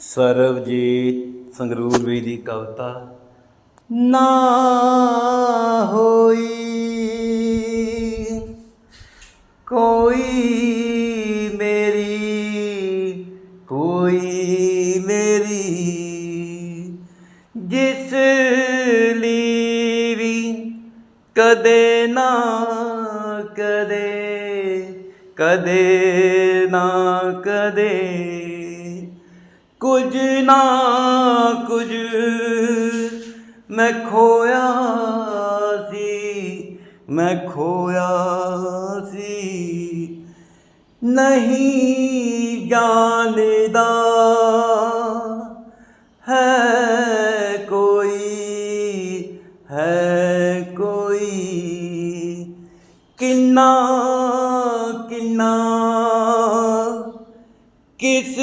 ਸਰਬਜੀਤ ਸੰਗਰੂਰ ਵੀ ਦੀ ਕਵਿਤਾ। ਨਾ ਹੋਈ ਕੋਈ ਮੇਰੀ ਕੋਈ ਮੇਰੀ, ਜਿਸ ਲਈ ਵੀ ਕਦੇ ਨਾ, ਕਦੇ ਕਦੇ ਨਾ, ਕਦੇ। ਕੁਝ ਨਾ ਕੁਝ ਮੈਂ ਖੋਇਆ ਸੀ, ਮੈਂ ਖੋਇਆ ਸੀ। ਨਹੀਂ ਜਾਣਦਾ ਹੈ ਕੋਈ ਹੈ ਕੋਈ। ਕਿੰਨਾ ਕਿੰਨਾ, ਕਿਸ